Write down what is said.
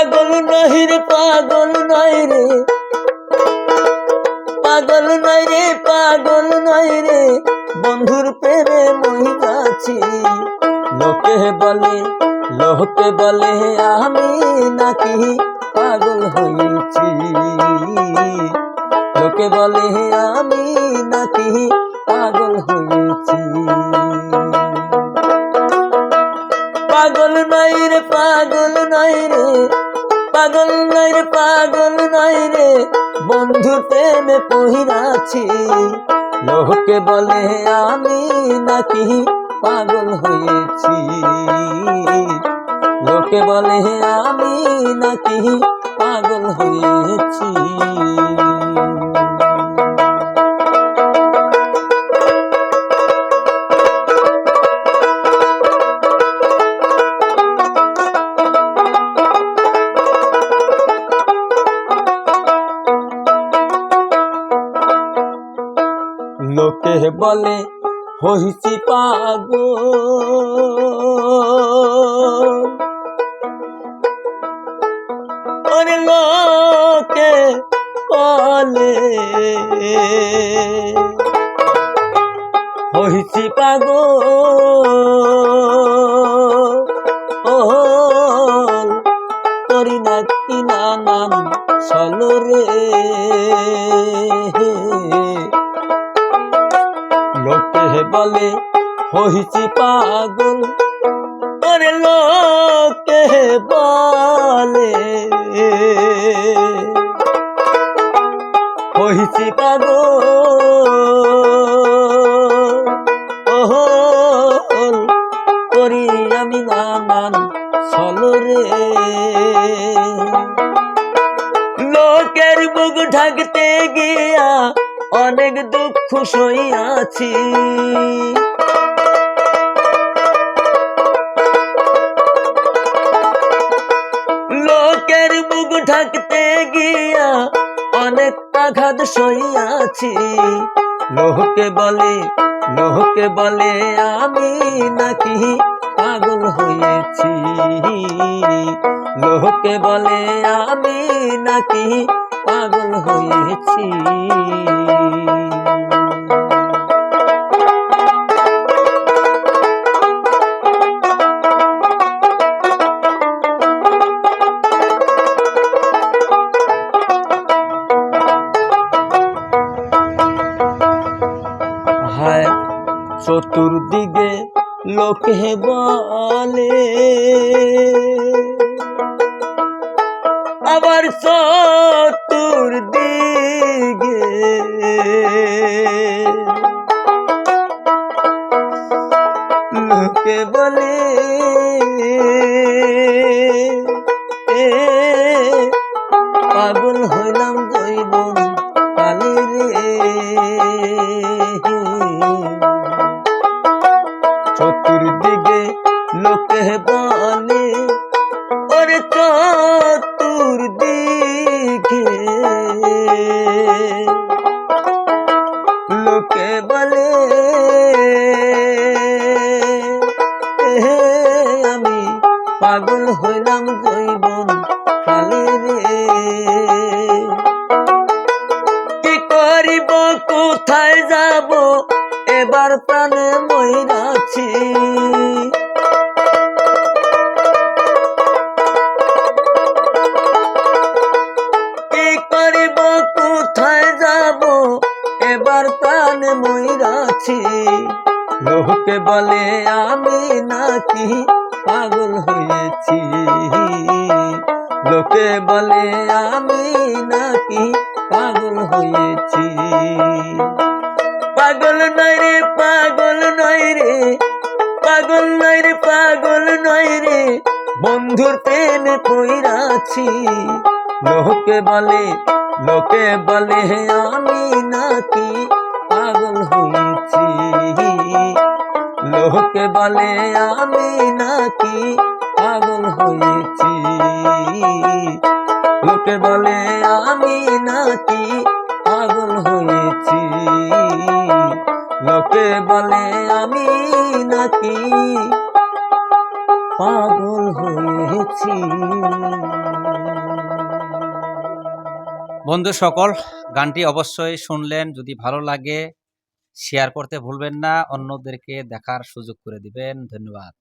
পাগল নহি রে, পাগল নয় রে। পাগল নয় রে, পাগল নয় রে। বন্ধুর প্রেমে মই যাচ্ছি লোকে বলে লোকে বলে, আমি নাকি পাগল হয়েছি? লোকে বলে, আমি নাকি পাগল হয়েছি? পাগল নাই রে, পাগল নাই রে। পাগল নাই রে, পাগল নাই রে। বন্ধু প্রেমে পহিরাছি লোকে বলে, আমি নাকি পাগল হয়েছি? লোকে বলে, আমি নাকি পাগল হয়েছি? বলে হইছি পাগল। ওরে লোকে বলে হইছি পাগল। ও করি না কি নানান সলরে লোকে বলে, হইছি পাগল। ওরে লোকে বলে, হইছি পাগল। করি আমি নানান সলরে লোকের মুখ ঢাকতে গিয়া অনেক দুঃখ সইয়াছি লোকের মুখ ঢাকতে গিয়া অনেক আঘাত সইয়াছি লোহকে বলে লোহকে বলে আমি নাকি পাগল হয়েছি। লোহকে বলে আমি নাকি পাগল হয়েছি। হায় চতুর্দিকে লোকে বলে। আবার দিগে লোকে বলে পাগল হইলাম জৈবন কালে চতুর্দিকে লোকে বলে বলে। আমি পাগল হইলাম জৈবন লোকে বলে, আমি নাকি পাগল হয়েছি? লোকে বলে, আমি নাকি পাগল হয়েছি? পাগল নয় রে, পাগল নয় রে, পাগল নয় রে, পাগল নয় রে, বন্ধুর প্রেমে পইরাছি লোকে বলে লোকে বলে, আমি নাকি পাগল হয়েছি? লোকে বলে, আমি নাকি পাগল হয়েছি? লোকে বলে, আমি নাকি পাগল হয়েছি? লোকে বলে, আমি নাকি পাগল হয়েছি? বন্ধু সকল, গানটি অবশ্যই শুনলেন, যদি ভালো লাগে শেয়ার করতে ভুলবেন না অন্যদেরকে দেখার সুযোগ করে দিবেন। ধন্যবাদ।